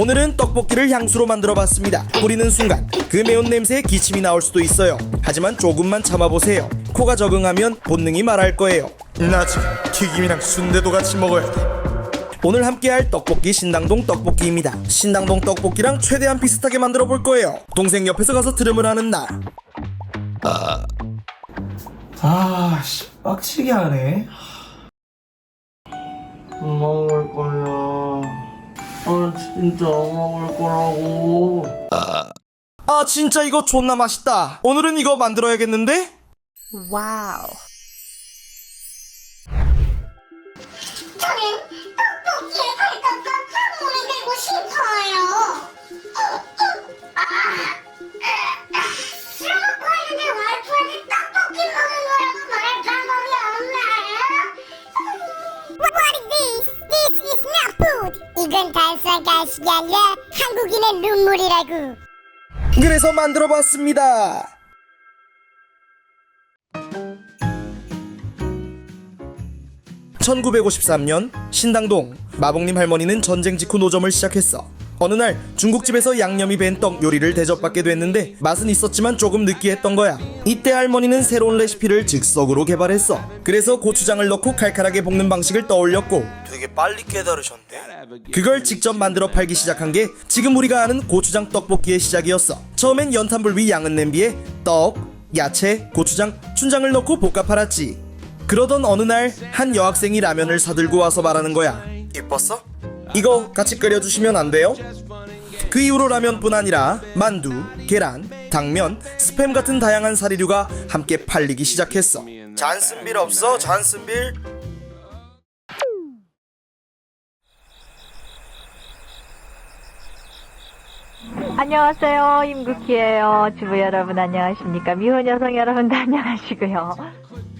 오늘은 떡볶이를 향수로 만들어 봤습니다. 뿌리는 순간 그 매운 냄새에 기침이 나올 수도 있어요. 하지만 조금만 참아보세요. 코가 적응하면 본능이 말할 거예요. 나 지금 튀김이랑 순대도 같이 먹어야 돼. 오늘 함께할 떡볶이 신당동 떡볶이입니다. 신당동 떡볶이랑 최대한 비슷하게 만들어 볼 거예요. 동생 옆에서 가서 트름을 하는 나. 아, 씨, 빡치게 하네. 안 먹을 거야. 아, 진짜 안 먹을 거라고. 아 진짜 이거 존나 맛있다. 오늘은 이거 만들어야겠는데? 와우. 저는 떡볶이에 살떡떡 한몸이 되고 싶어요. 아, 아, 술 먹고 있는데 와이프한 한 간식이 아니라 한국인의 눈물이라고. 그래서 만들어 봤습니다. (1953년) 신당동 마봉님 할머니는 전쟁 직후 노점을 시작했어 어느 날 중국집에서 양념이 밴 떡 요리를 대접받게 됐는데 맛은 있었지만 조금 느끼했던 거야 이때 할머니는 새로운 레시피를 즉석으로 개발했어 그래서 고추장을 넣고 칼칼하게 볶는 방식을 떠올렸고 되게 빨리 깨달으셨네 그걸 직접 만들어 팔기 시작한 게 지금 우리가 아는 고추장 떡볶이의 시작이었어. 처음엔 연탄불 위 양은 냄비에 떡, 야채, 고추장, 춘장을 넣고 볶아 팔았지. 그러던 어느 날 한 여학생이 라면을 사들고 와서 말하는 거야. 이뻤어? 이거 같이 끓여주시면 안 돼요? 그 이후로 라면뿐 아니라 만두, 계란, 당면, 스팸 같은 다양한 사리류가 함께 팔리기 시작했어. 잔슨빌 없어? 잔슨빌? 안녕하세요. 임국희예요. 주부 여러분 안녕하십니까? 미혼 여성 여러분도 안녕하시고요.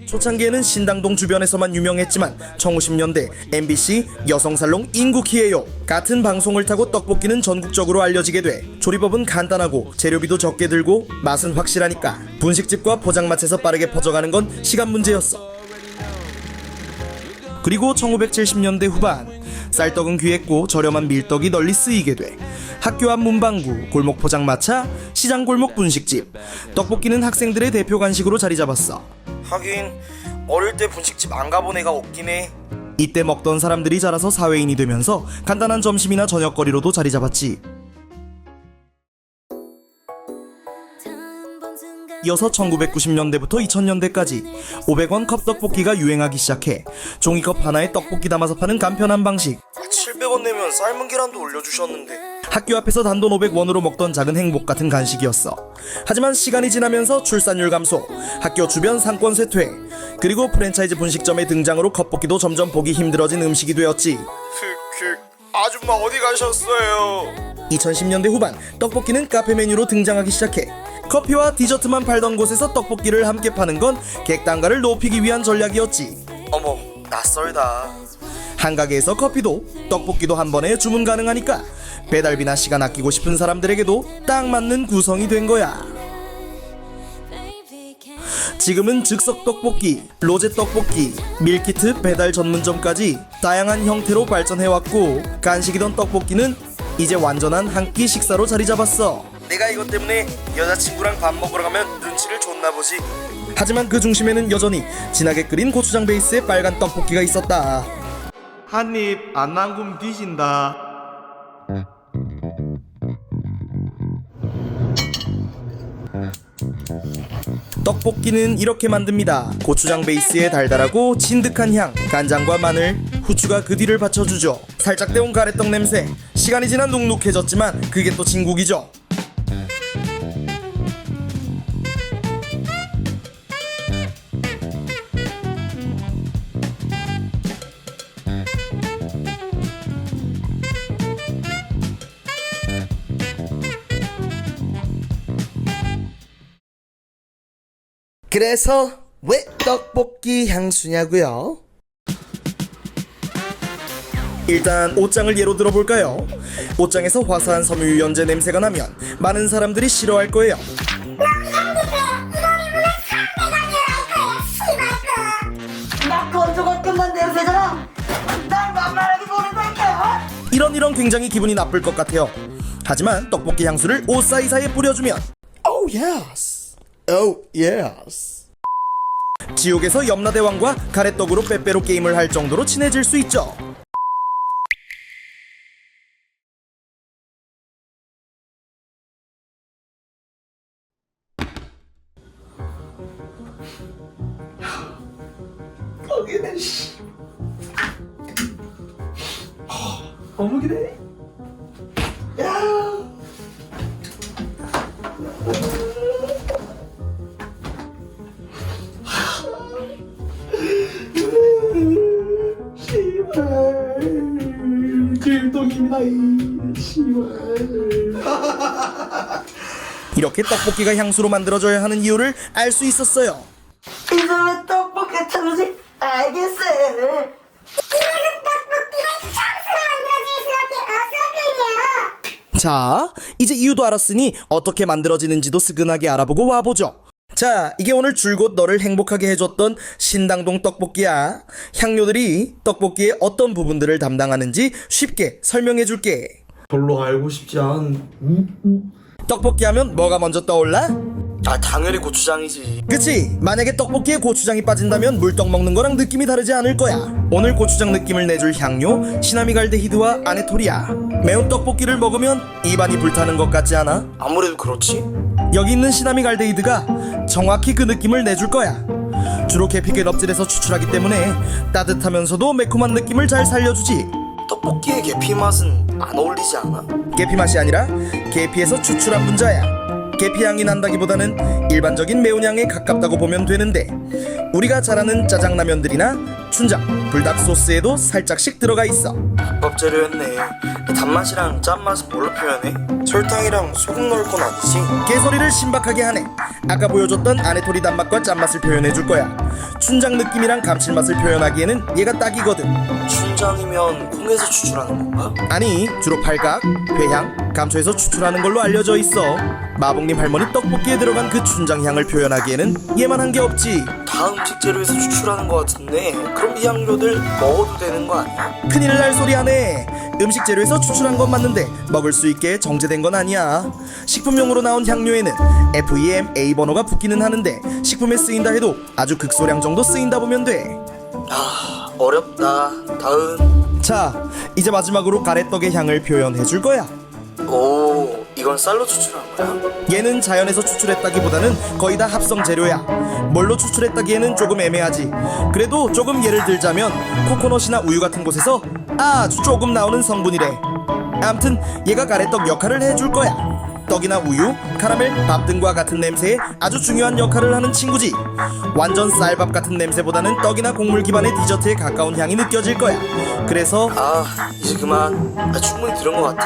초창기에는 신당동 주변에서만 유명했지만 1950년대 MBC 여성살롱 인국희예요. 같은 방송을 타고 떡볶이는 전국적으로 알려지게 돼 조리법은 간단하고 재료비도 적게 들고 맛은 확실하니까 분식집과 포장마차에서 빠르게 퍼져가는 건 시간 문제였어. 그리고 1970년대 후반 쌀떡은 귀했고 저렴한 밀떡이 널리 쓰이게 돼 학교 앞 문방구, 골목 포장마차, 시장 골목 분식집. 떡볶이는 학생들의 대표 간식으로 자리 잡았어 하긴 어릴 때 분식집 안 가본 애가 없긴 해. 이때 먹던 사람들이 자라서 사회인이 되면서 간단한 점심이나 저녁거리로도 자리 잡았지. 이어서 1990년대부터 2000년대까지 500원 컵 떡볶이가 유행하기 시작해 종이컵 하나에 떡볶이 담아서 파는 간편한 방식. 700원 내면 삶은 계란도 올려주셨는데 학교 앞에서 단돈 500원으로 먹던 작은 행복 같은 간식이었어. 하지만 시간이 지나면서 출산율 감소 학교 주변 상권 쇠퇴 그리고 프랜차이즈 분식점의 등장으로 컵볶이도 점점 보기 힘들어진 음식이 되었지. 아줌마 어디 가셨어요? 2010년대 후반 떡볶이는 카페 메뉴로 등장하기 시작해 커피와 디저트만 팔던 곳에서 떡볶이를 함께 파는 건 객단가를 높이기 위한 전략이었지. 어머 낯설다. 한 가게에서 커피도 떡볶이도 한 번에 주문 가능하니까 배달비나 시간 아끼고 싶은 사람들에게도 딱 맞는 구성이 된 거야 지금은 즉석 떡볶이, 로제 떡볶이, 밀키트 배달 전문점까지 다양한 형태로 발전해왔고 간식이던 떡볶이는 이제 완전한 한 끼 식사로 자리 잡았어. 내가 이것 때문에 여자친구랑 밥 먹으러 가면 눈치를 줬나 보지. 하지만 그 중심에는 여전히 진하게 끓인 고추장 베이스의 빨간 떡볶이가 있었다. 한입 안 남금 뒤진다. 떡볶이는 이렇게 만듭니다. 고추장 베이스에 달달하고 진득한 향, 간장과 마늘, 후추가 그 뒤를 받쳐주죠. 살짝 데운 가래떡 냄새. 시간이 지나 눅눅해졌지만 그게 또 진국이죠. 그래서 왜 떡볶이 향수냐고요? 일단 옷장을 예로 들어볼까요? 옷장에서 화사한 섬유 유연제 냄새가 나면 많은 사람들이 싫어할 거예요. 나 건조 같은 건 냄새잖아. 날 만만하게 보는 거야. 이런 이런 굉장히 기분이 나쁠 것 같아요. 하지만 떡볶이 향수를 옷 사이사이에 뿌려주면 Oh yes, oh yes. 지옥에서 염라대왕과 가래떡으로 빼빼로 게임을 할 정도로 친해질 수 있죠. 거기네 씨 어묵이네 야 이 이렇게 떡볶이가 향수로 만들어져야 하는 이유를 알 수 있었어요. 이제 왜 떡볶이 찾는지 알겠어 자, 이제 이유도 알았으니 어떻게 만들어지는지도 스근하게 알아보고 와보죠. 자, 이게 오늘 줄곧 너를 행복하게 해줬던 신당동 떡볶이야. 향료들이 떡볶이의 어떤 부분들을 담당하는지 쉽게 설명해줄게. 별로 알고 싶지 않 떡볶이 하면 뭐가 먼저 떠올라? 아 당연히 고추장이지 그치? 만약에 떡볶이에 고추장이 빠진다면 물떡 먹는 거랑 느낌이 다르지 않을 거야. 오늘 고추장 느낌을 내줄 향료 시나미 갈데히드와 아네토리아. 매운 떡볶이를 먹으면 입안이 불타는 것 같지 않아? 아무래도 그렇지 여기 있는 시나미 갈데히드가 정확히 그 느낌을 내줄 거야. 주로 계피 껍질에서 추출하기 때문에 따뜻하면서도 매콤한 느낌을 잘 살려주지. 떡볶이의 계피 맛은 안 어울리지 않아? 계피 맛이 아니라 계피에서 추출한 분자야. 계피 향이 난다기보다는 일반적인 매운 향에 가깝다고 보면 되는데 우리가 잘 아는 짜장라면들이나 춘장, 불닭 소스에도 살짝씩 들어가 있어. 밥 재료였네 단맛이랑 짠맛은 뭘로 표현해? 설탕이랑 소금 넣을 건 아니지? 개소리를 신박하게 하네. 아까 보여줬던 아네토리 단맛과 짠맛을 표현해 줄 거야. 춘장 느낌이랑 감칠맛을 표현하기에는 얘가 딱이거든. 춘장이면 콩에서 추출하는 건가? 아니 주로 팔각, 회향, 감초에서 추출하는 걸로 알려져 있어. 마봉님 할머니 떡볶이에 들어간 그 춘장 향을 표현하기에는 얘만 한 게 없지. 다 음식 재료에서 추출하는 것 같은데 그럼 이 향료들 먹어도 되는 거 아니야? 큰일 날 소리 하네. 음식 재료에서 추출한 건 맞는데 먹을 수 있게 정제된 건 아니야. 식품용으로 나온 향료에는 FEMA 번호가 붙기는 하는데 식품에 쓰인다 해도 아주 극소량 정도 쓰인다 보면 돼. 아 어렵다 다음 자, 이제 마지막으로 가래떡의 향을 표현해 줄 거야. 오 이건 쌀로 추출한 거야? 얘는 자연에서 추출했다기보다는 거의 다 합성 재료야. 뭘로 추출했다기에는 조금 애매하지. 그래도 조금 예를 들자면 코코넛이나 우유 같은 곳에서 아주 조금 나오는 성분이래. 암튼 얘가 가래떡 역할을 해줄 거야. 떡이나 우유, 카라멜, 밥 등과 같은 냄새에 아주 중요한 역할을 하는 친구지. 완전 쌀밥 같은 냄새보다는 떡이나 곡물 기반의 디저트에 가까운 향이 느껴질 거야. 그래서 아 이제 그만 아, 충분히 들은 것 같아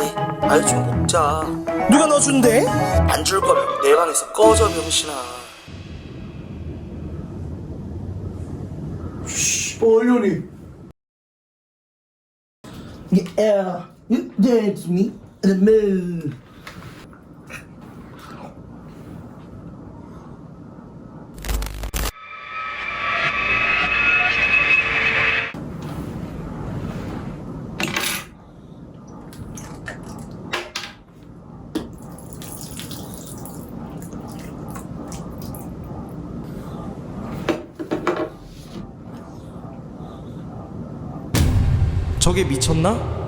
아유 좀 먹자 누가 넣어준대? 안 줄 거면 내 방에서 꺼져 병신아 얼려니 Yeah, you dance me the mood. 저게 미쳤나?